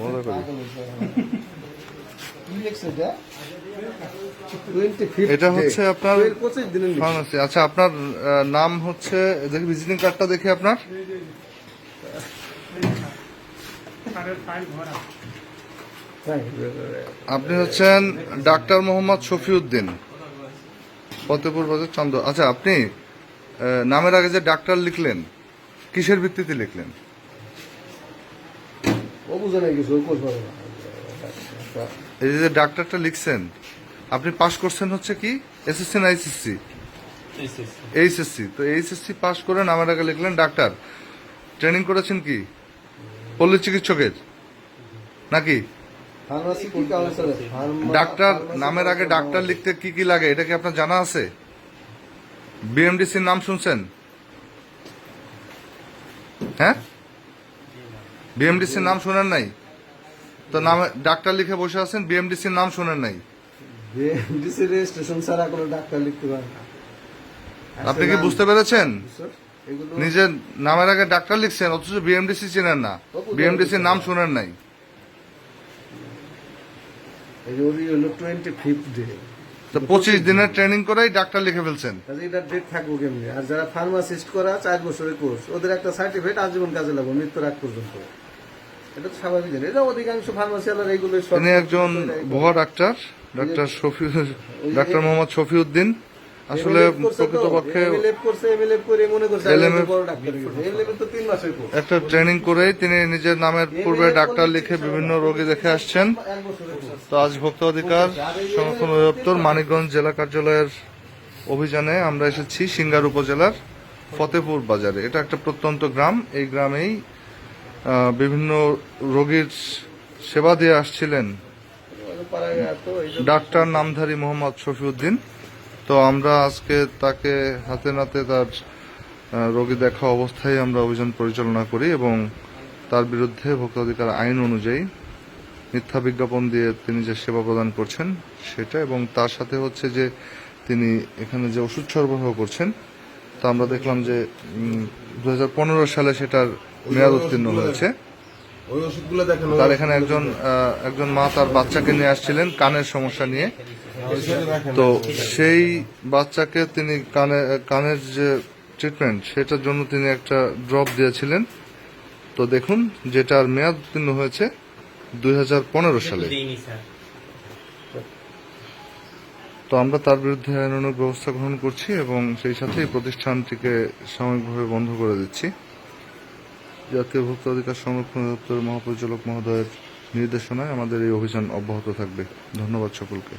মজা করি এটা? 25th এটা day। হচ্ছে আপনার এর 25 দিনের লিখছে। ফার্মাসি আচ্ছা আপনার নাম হচ্ছে ভিজিটিং কার্ডটা দেখি আপনার আপনি হচ্ছেন ডাক্তার মোহাম্মদ শফিউদ্দিন, ফতেপুর বাজার চন্দ্র আচ্ছা আপনি নামের আগে যে ডাক্তার লিখলেন, কিসের ভিত্তিতে লিখলেন ও বুঝে নাই কিছু, ও কোষ পাবে না। এই যে ডাক্তারটা লিখছেন আপনি পাশ করছেন হচ্ছে কি? এসএসসি না এইচএসসি এইচএসসি তো এইচএসসি পাশ করে নামের আগে লিখলেন ডাক্তার। ট্রেনিং করেছেন কি? পল্লী চিকিৎসকের? নাকি? ডাক্তার নামের আগে ডাক্তার লিখতে কি কি লাগে এটা কি আপনার জানা আছে? বিএমডিসির নাম শুনছেন? হ্যাঁ? বিএমডিসির নাম শুনেন নাই? তো নামে ডাক্তার লিখে বসে আছেন বিএমডিসির নাম শুনেন নাই? ডিসি রেজিস্ট্রেশন ছাড়া কোনো ডাক্তার লিখতে পারে আপনি কি বুঝতে পেরেছেন? নিজের নামের আগে ডাক্তার লিখছেন অথচ বিএমডিসি চেনেন না। বিএমডিসির নাম শুনেন নাই। টোয়েন্টি ফিফথ ডে তো পঁচিশ দিনের ট্রেনিং করেই ডাক্তার লিখে ফেলছেন। তাহলে এটা ডেট থাকব কেমনি? আর যারা ফার্মাসিস্ট করা চার বছরের কোর্স ওদের একটা সার্টিফিকেট আজীবন কাজে লাগবে মৃত্যুর আগ পর্যন্ত। এটা তো স্বাভাবিক। এটা অধিকাংশ ফার্মাসি আলার এইগুলো তিনি একজন ভুয়া doctor doctor Shafi doctor Mohammad Shafiuddin. আসলে প্রকৃতপক্ষে একটা ট্রেনিং করেই তিনি নিজের নামের পূর্বে ডাক্তার লিখে বিভিন্ন রোগী দেখে আসছেন। তো আজ ভোক্তা অধিকার সংরক্ষণ অধিদপ্তর মানিকগঞ্জ জেলা কার্যালয়ের অভিযানে আমরা এসেছি সিঙ্গার উপজেলার ফতেপুর বাজারে। এটা একটা প্রত্যন্ত গ্রাম। এই গ্রামেই বিভিন্ন রোগীর সেবা দিয়ে আসছিলেন ডাক্তার নামধারী মোহাম্মদ শফিউদ্দিন। তো আমরা আজকে তাকে হাতে নাতে তার রোগী দেখা অবস্থায় আমরা অভিযান পরিচালনা করি এবং তার বিরুদ্ধে ভোক্তাধিকার আইন অনুযায়ী মিথ্যা বিজ্ঞাপন দিয়ে তিনি যে সেবা প্রদান করছেন সেটা এবং তার সাথে হচ্ছে যে তিনি এখানে যে ওষুধ সরবরাহ করছেন তা আমরা দেখলাম যে দু হাজার পনেরো সালে সেটার মেয়াদ উত্তীর্ণ হয়েছে। তার এখানে একজন একজন মা তার বাচ্চাকে নিয়ে আসছিলেন কানের সমস্যা নিয়ে। তো সেই বাচ্চাকে তিনি কানে কানের যে ট্রিটমেন্ট সেটার জন্য তিনি একটা ড্রপ দিয়েছিলেন। তো দেখুন যেটার মেয়াদ উত্তীর্ণ হয়েছে দুই হাজার পনেরো সালে। তো আমরা তার বিরুদ্ধে আইনানুগ ব্যবস্থা গ্রহণ করছি এবং সেই সাথে প্রতিষ্ঠানটিকে সাময়িকভাবে বন্ধ করে দিচ্ছি। জাতীয় ভোক্তা অধিকার সংরক্ষণ দপ্তরের মহাপরিচালক মহোদয়ের নির্দেশনায় আমাদের এই অভিযান অব্যাহত থাকবে। ধন্যবাদ সকলকে।